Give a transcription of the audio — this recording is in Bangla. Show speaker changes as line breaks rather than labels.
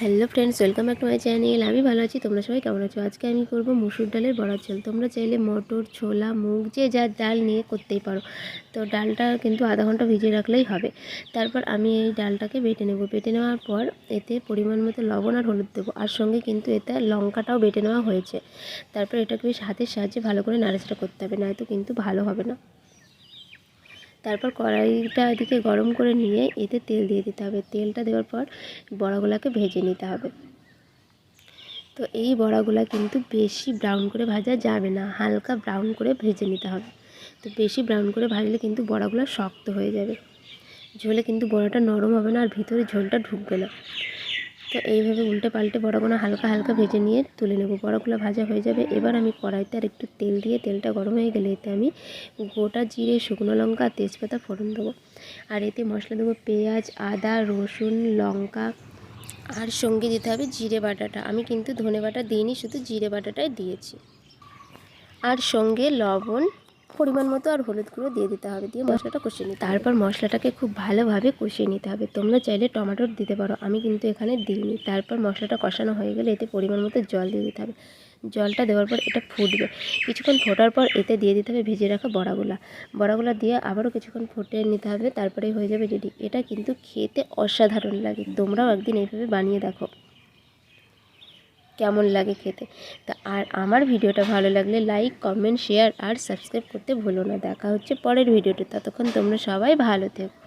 Hello friends welcome back to my channel আমি ভালো আছি, তোমরা সবাই কেমন আছো? আজকে আমি করব মুসুর ডালের বড়ার ঝোল। তোমরা চাইলে মটর, ছোলা, মুগ, যে যা ডাল নিয়ে করতেই পারো। তো ডালটা কিন্তু আধা ঘণ্টা ভিজিয়ে রাখলেই হবে। তারপর আমি এই ডালটাকে বেটে নেব। বেটে নেওয়ার পর এতে পরিমাণ মতো লবণ আর হলুদ দেবো। আর সঙ্গে কিন্তু এতে লঙ্কাটাও বেটে নেওয়া হয়েছে। তারপর এটাকে বেশ হাতের সাহায্যে ভালো করে নাড়াচাড়া করতে হবে, নয়তো কিন্তু ভালো হবে না। তারপর কড়াইটা এদিকে গরম করে নিয়ে এতে তেল দিয়ে দিতে হবে। তেলটা দেওয়ার পর বড়াগুলোকে ভেজে নিতে হবে। তো এই বড়াগুলো কিন্তু বেশি ব্রাউন করে ভাজা যাবে না, হালকা ব্রাউন করে ভেজে নিতে হবে। তো বেশি ব্রাউন করে ভাজলে কিন্তু বড়াগুলো শক্ত হয়ে যাবে। ঝোলে কিন্তু বড়াটা নরম হবে না আর ভিতরে ঝোলটা ঢুকবে না। তো এইভাবে উল্টে পাল্টে বড়াগুলো হালকা হালকা ভেজে নিয়ে তুলে নেব। বড়াগুলো ভাজা হয়ে যাবে। এবার আমি কড়াইতে আর একটু তেল দিয়ে তেলটা গরম হয়ে গেলে এতে আমি গোটা জিরে, শুকনো লঙ্কা, তেজপাতা ফোড়ন দেবো। আর এতে মশলা দেবো পেঁয়াজ, আদা, রসুন, লঙ্কা আর সঙ্গে দিতে হবে জিরে বাটাটা। আমি কিন্তু ধনে বাটা দিইনি, শুধু জিরে বাটাটাই দিয়েছি। আর সঙ্গে লবণ পরিমাণ মতো আর হলুদ গুঁড়ো দিয়ে দিতে হবে। দিয়ে মশলাটা কষিয়ে নিতে তারপর মশলাটাকে খুব ভালোভাবে কষিয়ে নিতে হবে। তোমরা চাইলে টমেটোর দিতে পারো। আমি কিন্তু এখানে দিইনি। তারপর মশলাটা কষানো হয়ে গেলে এতে পরিমাণ মতো জল দিয়ে দিতে হবে। জলটা দেওয়ার পর এটা ফুটবে। কিছুক্ষণ ফোটার পর এতে দিয়ে দিতে হবে ভেজে রাখা বড়াগুলা। বড়াগুলা দিয়ে আবারও কিছুক্ষণ ফুটে নিতে হবে। তারপরে হয়ে যাবে রেডি এটা কিন্তু খেতে অসাধারণ লাগে। তোমরাও একদিন এইভাবে বানিয়ে দেখো। কেমন লাগে খেতে। তা আর আমার ভিডিওটা ভালো লাগলে লাইক কমেন্ট শেয়ার আর সাবস্ক্রাইব করতে ভুলো না। দেখা হচ্ছে পরের ভিডিওটা ততক্ষণ তোমরা সবাই ভালো থেকো।